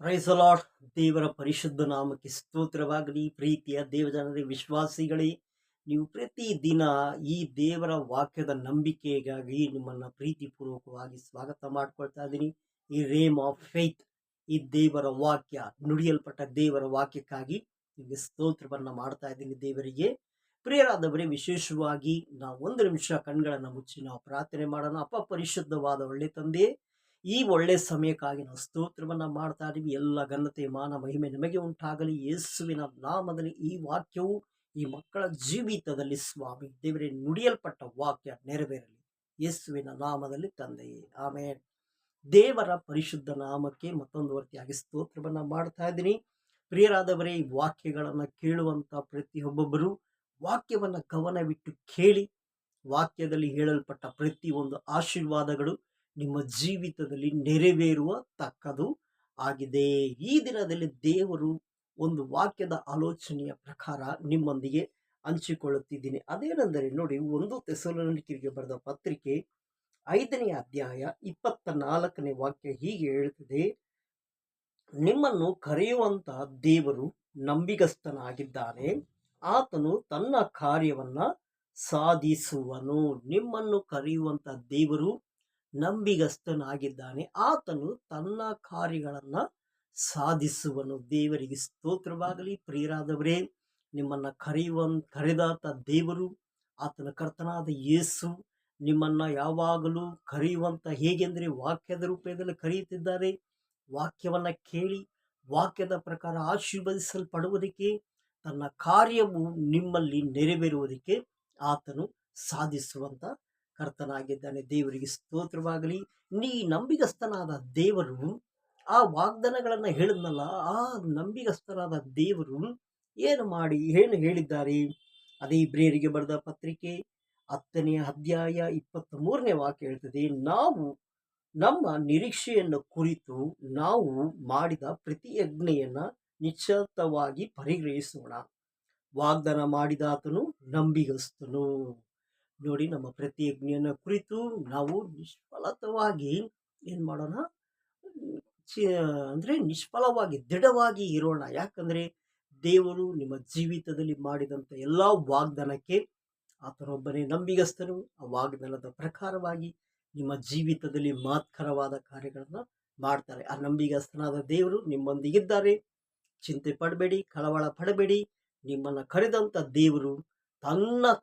Price lord ದೇವರ ಪರಿಶುದ್ಧ ನಾಮಕ್ಕೆ ಸ್ತೋತ್ರವಾಗಲಿ. ಪ್ರೀತಿಯ ದೇವಜನರೇ ವಿಶ್ವಾಸಿಗಳೇ, ನೀವು ಪ್ರತಿ ದಿನ ಈ ದೇವರ ವಾಕ್ಯದ ನಂಬಿಕೆಗಾಗಿ ನಿಮ್ಮನ್ನು ಪ್ರೀತಿಪೂರ್ವಕವಾಗಿ ಸ್ವಾಗತ ಮಾಡ್ಕೊಳ್ತಾ ಇದ್ದೀನಿ. ಈ ರೇಮ್ ಆಫ್ ಫೇತ್, ಈ ದೇವರ ವಾಕ್ಯ, ನುಡಿಯಲ್ಪಟ್ಟ ದೇವರ ವಾಕ್ಯಕ್ಕಾಗಿ ನಿಮಗೆ ಸ್ತೋತ್ರವನ್ನು ಮಾಡ್ತಾ ಇದ್ದೀನಿ ದೇವರಿಗೆ. ಪ್ರಿಯರಾದವರೇ, ವಿಶೇಷವಾಗಿ ನಾವು ಒಂದು ನಿಮಿಷ ಕಣ್ಗಳನ್ನು ಮುಚ್ಚಿ ನಾವು ಪ್ರಾರ್ಥನೆ ಮಾಡೋಣ. ಅಪ್ಪ ಪರಿಶುದ್ಧವಾದ ಒಳ್ಳೆ ತಂದೆ ಈ ಒಳ್ಳೆ ಸಮಯಕ್ಕಾಗಿ ನಾವು ಸ್ತೋತ್ರವನ್ನು ಮಾಡ್ತಾ ಇದೀವಿ ಎಲ್ಲ ಘನತೆ, ಮಾನ, ಮಹಿಮೆ ನಿಮಗೆ ಉಂಟಾಗಲಿ. ಯೇಸುವಿನ ನಾಮದಲ್ಲಿ ಈ ವಾಕ್ಯವು ಈ ಮಕ್ಕಳ ಜೀವಿತದಲ್ಲಿ ಸ್ವಾಮಿ ದೇವರೇ ನುಡಿಯಲ್ಪಟ್ಟ ವಾಕ್ಯ ನೆರವೇರಲಿ. ಯೇಸುವಿನ ನಾಮದಲ್ಲಿ ತಂದೆಯೇ. ಆಮೇಲೆ ದೇವರ ಪರಿಶುದ್ಧ ನಾಮಕ್ಕೆ ಮತ್ತೊಂದು ವರ್ತಿಯಾಗಿ ಸ್ತೋತ್ರವನ್ನು ಮಾಡ್ತಾ ಇದ್ದೀನಿ. ಪ್ರಿಯರಾದವರೇ, ಈ ವಾಕ್ಯಗಳನ್ನು ಕೇಳುವಂಥ ಪ್ರತಿಯೊಬ್ಬೊಬ್ಬರು ವಾಕ್ಯವನ್ನು ಗಮನವಿಟ್ಟು ಕೇಳಿ, ವಾಕ್ಯದಲ್ಲಿ ಹೇಳಲ್ಪಟ್ಟ ಪ್ರತಿಯೊಂದು ಆಶೀರ್ವಾದಗಳು ನಿಮ್ಮ ಜೀವಿತದಲ್ಲಿ ನೆರವೇರುವ ತಕ್ಕದು ಆಗಿದೆ. ಈ ದಿನದಲ್ಲಿ ದೇವರು ಒಂದು ವಾಕ್ಯದ ಆಲೋಚನೆಯ ಪ್ರಕಾರ ನಿಮ್ಮೊಂದಿಗೆ ಹಂಚಿಕೊಳ್ಳುತ್ತಿದ್ದೀನಿ. ಅದೇನೆಂದರೆ ನೋಡಿ, ಒಂದು ತೆಸಲೋನಿಕರಿಗೆ ಬರೆದ ಪತ್ರಿಕೆ ಐದನೇ ಅಧ್ಯಾಯ ಇಪ್ಪತ್ತ ನಾಲ್ಕನೇ ವಾಕ್ಯ ಹೀಗೆ ಹೇಳುತ್ತದೆ. ನಿಮ್ಮನ್ನು ಕರೆಯುವಂತ ದೇವರು ನಂಬಿಗಸ್ತನಾಗಿದ್ದಾನೆ. ಆತನು ತನ್ನ ಕಾರ್ಯವನ್ನ ಸಾಧಿಸುವನು. ನಿಮ್ಮನ್ನು ಕರೆಯುವಂತ ದೇವರು ನಂಬಿಗಸ್ತನಾಗಿದ್ದಾನೆ. ಆತನು ತನ್ನ ಕಾರ್ಯಗಳನ್ನು ಸಾಧಿಸುವನು. ದೇವರಿಗೆ ಸ್ತೋತ್ರವಾಗಲಿ. ಪ್ರಿಯರಾದವರೇ, ನಿಮ್ಮನ್ನು ಕರೆಯುವ, ಕರೆದಾತ ದೇವರು, ಆತನ ಕರ್ತನಾದ ಯೇಸು ನಿಮ್ಮನ್ನ ಯಾವಾಗಲೂ ಕರೆಯುವಂತ ಹೇಗೆಂದರೆ ವಾಕ್ಯದ ರೂಪದಲ್ಲಿ ಕರೆಯುತ್ತಿದ್ದಾರೆ. ವಾಕ್ಯವನ್ನ ಕೇಳಿ, ವಾಕ್ಯದ ಪ್ರಕಾರ ಆಶೀರ್ವದಿಸಲ್ಪಡುವುದಕ್ಕೆ, ತನ್ನ ಕಾರ್ಯವು ನಿಮ್ಮಲ್ಲಿ ನೆರವೇರುವುದಕ್ಕೆ ಆತನು ಸಾಧಿಸುವಂತ ಕರ್ತನಾಗಿದ್ದಾನೆ. ದೇವರಿಗೆ ಸ್ತೋತ್ರವಾಗಲಿ. ನೀ ನಂಬಿಗಸ್ತನಾದ ದೇವರು, ಆ ವಾಗ್ದಾನಗಳನ್ನು ಹೇಳಿದ್ನಲ್ಲ, ಆ ನಂಬಿಗಸ್ತನಾದ ದೇವರು ಏನು ಮಾಡಿ, ಏನು ಹೇಳಿದ್ದಾರೆ? ಅದೇ ಇಬ್ರಿಯರಿಗೆ ಬರೆದ ಪತ್ರಿಕೆ ಹತ್ತನೇ ಅಧ್ಯಾಯ ಇಪ್ಪತ್ತ್ ಮೂರನೇ ವಾಕ್ಯ ಹೇಳ್ತದೆ, ನಾವು ನಮ್ಮ ನಿರೀಕ್ಷೆಯನ್ನು ಕುರಿತು ನಾವು ಮಾಡಿದ ಪ್ರತಿಯಜ್ಞೆಯನ್ನು ನಿಶ್ಚಿತವಾಗಿ ಪರಿಗ್ರಹಿಸೋಣ. ವಾಗ್ದಾನ ಮಾಡಿದಾತನು ನಂಬಿಗಸ್ತನು. ನೋಡಿ ನಮ್ಮ ಪ್ರತಿಯಜ್ಞೆಯನ್ನು ಕುರಿತು ನಾವು ನಿಷ್ಫಲತವಾಗಿ ಏನು ಮಾಡೋಣ? ಚಿ- ಅಂದರೆ ನಿಷ್ಫಲವಾಗಿ, ದೃಢವಾಗಿ ಇರೋಣ. ಯಾಕಂದರೆ ದೇವರು ನಿಮ್ಮ ಜೀವಿತದಲ್ಲಿ ಮಾಡಿದಂಥ ಎಲ್ಲ ವಾಗ್ದಾನಕ್ಕೆ ಆತನೊಬ್ಬನೇ ನಂಬಿಗಸ್ತನು. ಆ ವಾಗ್ದಾನದ ಪ್ರಕಾರವಾಗಿ ನಿಮ್ಮ ಜೀವಿತದಲ್ಲಿ ಮಾತ್ಕರವಾದ ಕಾರ್ಯಗಳನ್ನು ಮಾಡ್ತಾರೆ. ಆ ನಂಬಿಗಸ್ತನಾದ ದೇವರು ನಿಮ್ಮೊಂದಿಗಿದ್ದಾರೆ. ಚಿಂತೆ ಪಡಬೇಡಿ, ಕಳವಳ ಪಡಬೇಡಿ. ನಿಮ್ಮನ್ನು ಕರೆದಂಥ ದೇವರು ತನ್ನ